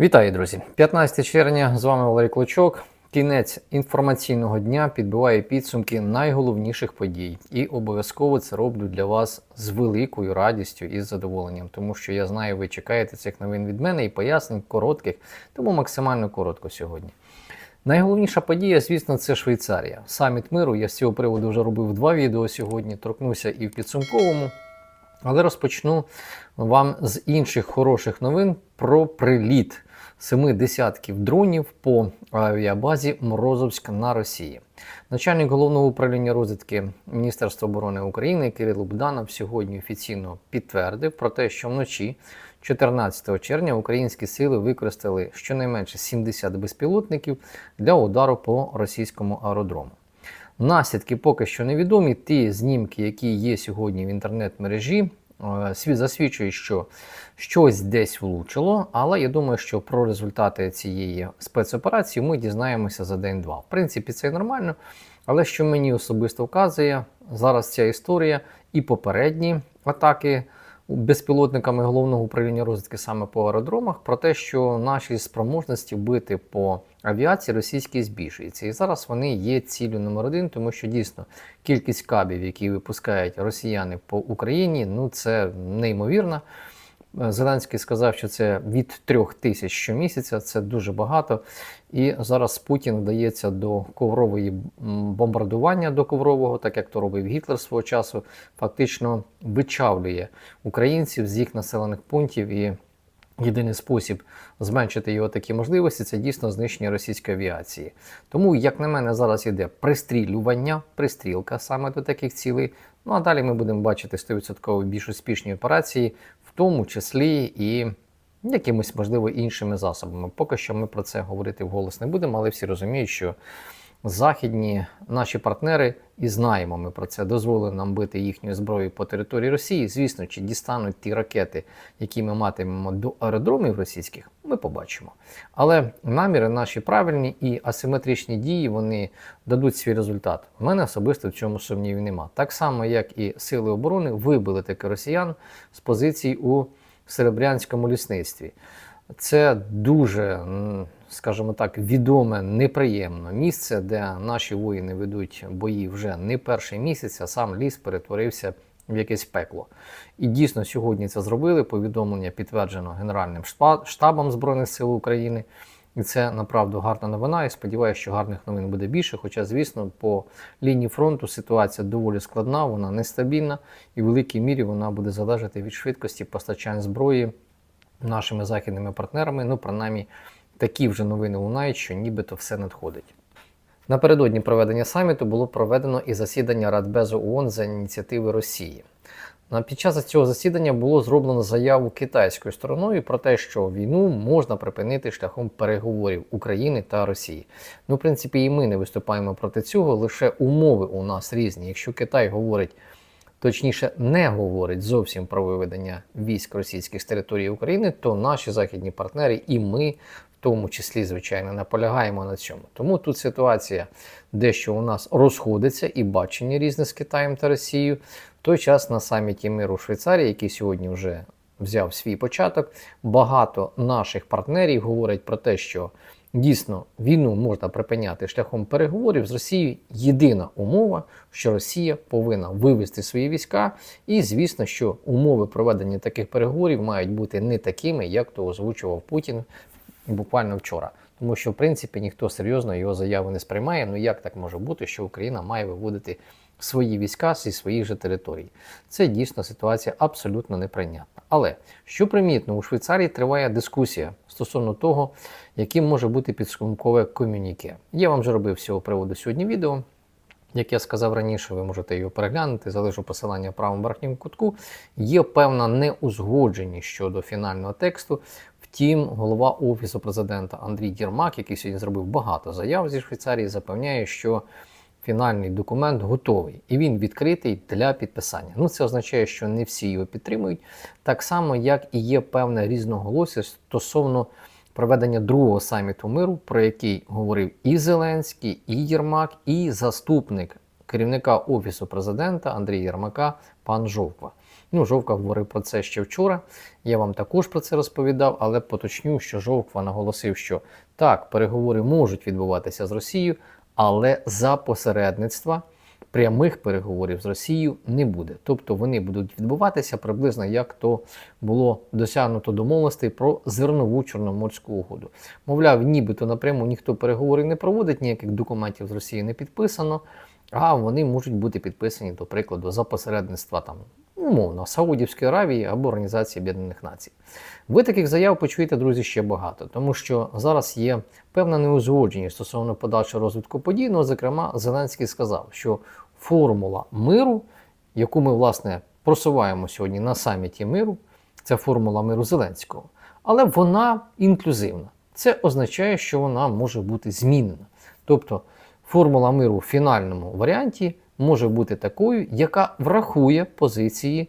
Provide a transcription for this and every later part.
Вітаю, друзі! 15 червня з вами Валерій Клочок. Кінець інформаційного дня підбиває підсумки найголовніших подій. І обов'язково це роблю для вас з великою радістю і задоволенням, тому що я знаю, ви чекаєте цих новин від мене і пояснень коротких, тому максимально коротко сьогодні. Найголовніша подія, звісно, це Швейцарія. Саміт миру. Я з цього приводу вже робив два відео сьогодні. Торкнуся і в підсумковому. Але розпочну вам з інших хороших новин про приліт семи десятків дронів по авіабазі Морозовськ на Росії. Начальник головного управління розвідки Міністерства оборони України Кирило Богданов сьогодні офіційно підтвердив про те, що вночі 14 червня українські сили використали щонайменше 70 безпілотників для удару по російському аеродрому. Наслідки поки що невідомі. Ті знімки, які є сьогодні в інтернет-мережі, засвідчує, що щось десь влучило, але я думаю, що про результати цієї спецоперації ми дізнаємося за день-два. В принципі, це нормально. Але що мені особисто вказує, зараз ця історія і попередні атаки безпілотниками головного управління розвідки саме по аеродромах, про те, що наші спроможності бити по авіації російській збільшується. І зараз вони є ціллю номер один, тому що дійсно кількість кабів, які випускають росіяни по Україні, ну це неймовірно. Зеленський сказав, що це від трьох тисяч щомісяця, це дуже багато. І зараз Путін вдається до коврової бомбардування до коврового, так як то робив Гітлер свого часу, фактично вичавлює українців з їх населених пунктів. І єдиний спосіб зменшити його такі можливості це дійсно знищення російської авіації. Тому, як на мене, зараз йде пристрілювання, пристрілка саме до таких цілей. Ну а далі ми будемо бачити 100% більш успішні операції, тому числі і якимись, можливо, іншими засобами. Поки що ми про це говорити вголос не будемо, але всі розуміють, що західні наші партнери, і знаємо ми про це, дозволили нам бити їхньою зброєю по території Росії. Звісно, чи дістануть ті ракети, які ми матимемо до аеродромів російських, ми побачимо. Але наміри наші правильні і асиметричні дії вони дадуть свій результат. У мене особисто в цьому сумнівів нема. Так само, як і сили оборони вибили таки росіян з позицій у Серебрянському лісництві. Це дуже, скажімо так, відоме, неприємне місце, де наші воїни ведуть бої вже не перший місяць, а сам ліс перетворився в якесь пекло. І дійсно сьогодні це зробили. Повідомлення підтверджено Генеральним штабом Збройних сил України. І це направду гарна новина. І сподіваюся, що гарних новин буде більше. Хоча, звісно, по лінії фронту ситуація доволі складна, вона нестабільна і в великій мірі вона буде залежати від швидкості постачань зброї нашими західними партнерами. Ну, принаймні, такі вже новини лунають, що нібито все надходить. Напередодні проведення саміту було проведено і засідання Радбезу ООН за ініціативи Росії. Під час цього засідання було зроблено заяву китайською стороною про те, що війну можна припинити шляхом переговорів України та Росії. Ну, в принципі, і ми не виступаємо проти цього, лише умови у нас різні. Якщо Китай говорить, точніше, не говорить зовсім про виведення військ російських з території України, то наші західні партнери і ми. Тому числі, звичайно, наполягаємо на цьому. Тому тут ситуація дещо у нас розходиться і бачення різне з Китаєм та Росією В той час на саміті миру в Швейцарії, який сьогодні вже взяв свій початок, багато наших партнерів говорять про те, що дійсно війну можна припиняти шляхом переговорів з Росією. Єдина умова, що Росія повинна вивести свої війська, і звісно, що умови проведення таких переговорів мають бути не такими, як то озвучував Путін буквально вчора. Тому що, в принципі, ніхто серйозно його заяву не сприймає. Ну як так може бути, що Україна має виводити свої війська зі своїх же територій. Це дійсно ситуація абсолютно неприйнятна. Але що примітно, у Швейцарії триває дискусія стосовно того, яким може бути підсумкове комюніке. Я вам вже робив з цього приводу сьогодні відео. Як я сказав раніше, ви можете його переглянути, залишу посилання в правому верхньому кутку. Є певна неузгодженість щодо фінального тексту. Втім, голова Офісу президента Андрій Єрмак, який сьогодні зробив багато заяв зі Швейцарії, запевняє, що фінальний документ готовий і він відкритий для підписання. Ну, це означає, що не всі його підтримують, так само, як і є певне різноголосся стосовно проведення другого саміту миру, про який говорив і Зеленський, і Єрмак, і заступник керівника Офісу президента Андрія Єрмака, пан Жовква. Ну, Жовка говорив про це ще вчора. Я вам також про це розповідав, але поточню, що Жовква наголосив, що так, переговори можуть відбуватися з Росією, але за посередництва прямих переговорів з Росією не буде. Тобто вони будуть відбуватися приблизно як то було досягнуто домовленостей про зернову чорноморську угоду. Мовляв, нібито напряму ніхто переговори не проводить, ніяких документів з Росії не підписано, а вони можуть бути підписані, до прикладу, за посередництва там. Умовно, Саудівської Аравії або Організації Об'єднаних Націй. Ви таких заяв почуєте, друзі, ще багато, тому що зараз є певна неузгодженість стосовно подальшого розвитку подій. Ну, зокрема, Зеленський сказав, що формула миру, яку ми власне просуваємо сьогодні на саміті миру, це формула миру Зеленського, але вона інклюзивна. Це означає, що вона може бути змінена. Тобто формула миру в фінальному варіанті може бути такою, яка врахує позиції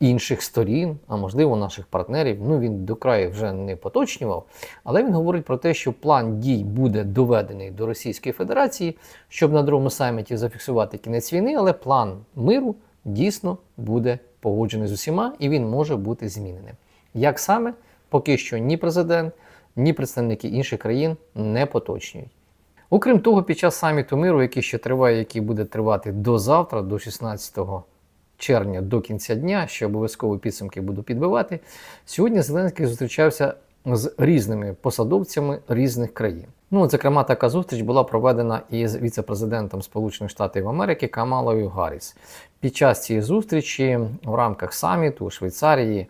інших сторін, а можливо наших партнерів. Ну він до краю вже не поточнював, але він говорить про те, що план дій буде доведений до Російської Федерації, щоб на другому саміті зафіксувати кінець війни, але план миру дійсно буде погоджений з усіма і він може бути зміненим. Як саме, поки що ні президент, ні представники інших країн не поточнюють. Окрім того, під час саміту миру, який ще триває, який буде тривати до завтра, до 16 червня, до кінця дня, ще обов'язково підсумки буду підбивати. Сьогодні Зеленський зустрічався з різними посадовцями різних країн. Ну, зокрема, така зустріч була проведена із віце-президентом Сполучених Штатів Америки Камалою Гарріс. Під час цієї зустрічі в рамках саміту у Швейцарії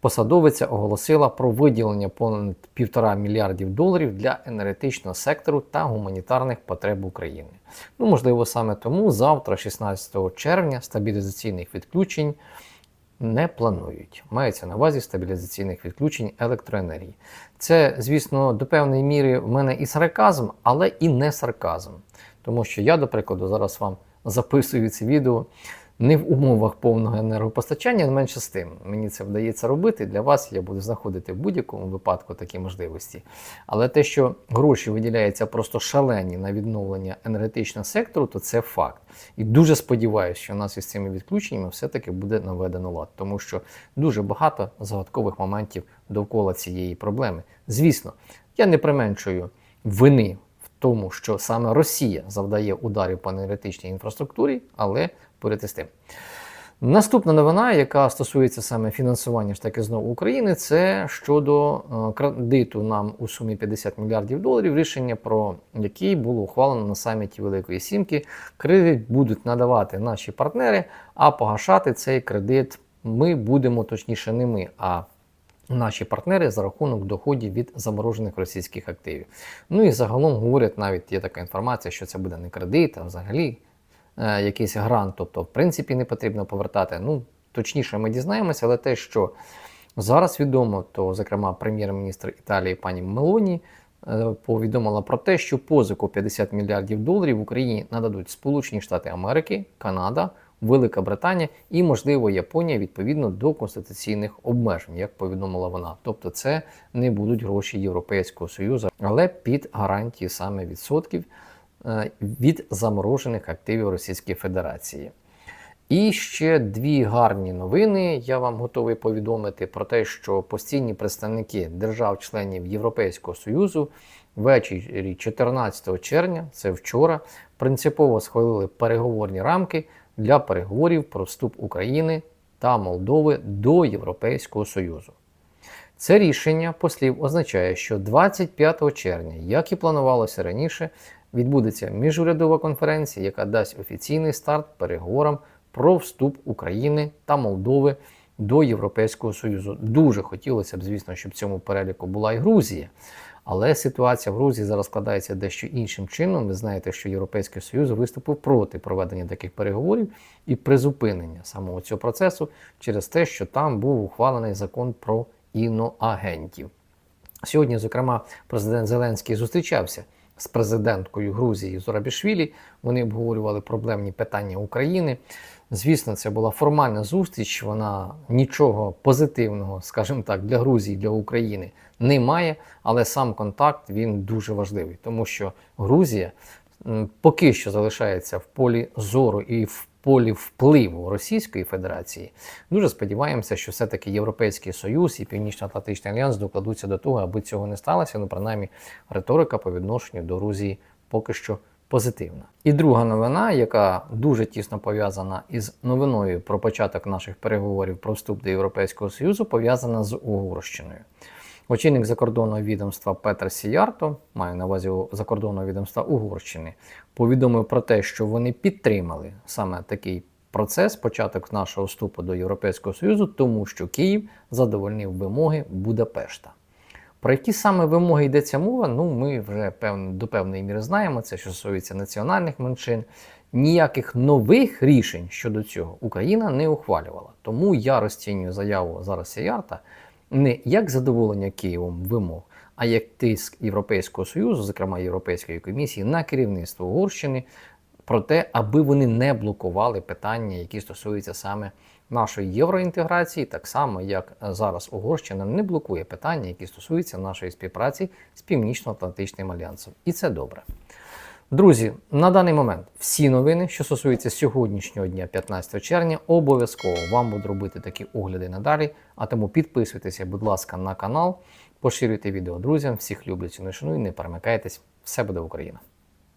посадовиця оголосила про виділення понад півтора мільярдів доларів для енергетичного сектору та гуманітарних потреб України. Ну, можливо, саме тому завтра, 16 червня, стабілізаційних відключень не планують. Мається на увазі стабілізаційних відключень електроенергії. Це, звісно, до певної міри в мене і сарказм, але і не сарказм. Тому що я, до прикладу, зараз вам записую це відео не в умовах повного енергопостачання, не менше з тим. Мені це вдається робити. Для вас я буду знаходити в будь-якому випадку такі можливості. Але те, що гроші виділяються просто шалені на відновлення енергетичного сектору, то це факт. І дуже сподіваюся, що у нас із цими відключеннями все-таки буде наведено лад, тому що дуже багато загадкових моментів довкола цієї проблеми. Звісно, я не применшую вини тому, що саме Росія завдає ударів по енергетичній інфраструктурі, але поряд із тим. Наступна новина, яка стосується саме фінансування ж таки знову України, це щодо е, кредиту нам у сумі 50 мільярдів доларів, рішення про який було ухвалено на саміті Великої Сімки. Кредит будуть надавати наші партнери, а погашати цей кредит ми будемо, точніше, не ми, а наші партнери за рахунок доходів від заморожених російських активів. Ну і загалом говорять, навіть є така інформація, що це буде не кредит, а взагалі якийсь грант, тобто, в принципі, не потрібно повертати. Ну, точніше, ми дізнаємося, але те, що зараз відомо, то, зокрема, прем'єр-міністр Італії пані Мелоні е, повідомила про те, що позику 50 мільярдів доларів в Україні нададуть Сполучені Штати Америки, Канада. Велика Британія і, можливо, Японія відповідно до конституційних обмежень, як повідомила вона. Тобто, це не будуть гроші Європейського Союзу, але під гарантії саме відсотків е, від заморожених активів Російської Федерації. І ще дві гарні новини. Я вам готовий повідомити про те, що постійні представники держав-членів Європейського Союзу ввечері 14 червня, це вчора, принципово схвалили переговорні рамки для переговорів про вступ України та Молдови до Європейського Союзу. Це рішення послів означає, що 25 червня, як і планувалося раніше, відбудеться міжурядова конференція, яка дасть офіційний старт переговорам про вступ України та Молдови до Європейського Союзу. Дуже хотілося б, звісно, щоб в цьому переліку була і Грузія. Але ситуація в Грузії зараз складається дещо іншим чином. Ви знаєте, що Європейський Союз виступив проти проведення таких переговорів і призупинення самого цього процесу через те, що там був ухвалений закон про іноагентів. Сьогодні, зокрема, президент Зеленський зустрічався з президенткою Грузії Зорабішвілі. Вони обговорювали проблемні питання України. Звісно, це була формальна зустріч. Вона нічого позитивного, скажімо так, для Грузії, для України не має, але сам контакт він дуже важливий, тому що Грузія поки що залишається в полі зору і в полі впливу Російської Федерації. Дуже сподіваємося, що все-таки Європейський Союз і Північно-Атлантичний альянс докладуться до того, аби цього не сталося. Ну, принаймні, риторика по відношенню до Грузії поки що позитивна. І друга новина, яка дуже тісно пов'язана із новиною про початок наших переговорів про вступ до Європейського Союзу, пов'язана з Угорщиною. Очільник закордонного відомства Петр Сіярто, маю на увазі закордонного відомства Угорщини, повідомив про те, що вони підтримали саме такий процес, початок нашого вступу до Європейського Союзу, тому що Київ задовольнив вимоги Будапешта. Про які саме вимоги йдеться мова, ну ми вже певно, до певної міри знаємо. Це що стосується національних меншин. Ніяких нових рішень щодо цього Україна не ухвалювала. Тому я розцінюю заяву зараз Сіярта не як задоволення Києвом вимог, а як тиск Європейського Союзу, зокрема Європейської комісії, на керівництво Угорщини про те, аби вони не блокували питання, які стосуються саме нашої євроінтеграції, так само як зараз Угорщина не блокує питання, які стосуються нашої співпраці з Північно-Атлантичним альянсом. І це добре. Друзі, на даний момент всі новини, що стосуються сьогоднішнього дня, 15 червня, обов'язково вам будуть робити такі огляди надалі. А тому підписуйтеся, будь ласка, на канал, поширюйте відео друзям. Всіх люблю, ціную, шаную, не перемикайтесь. Все буде Україна!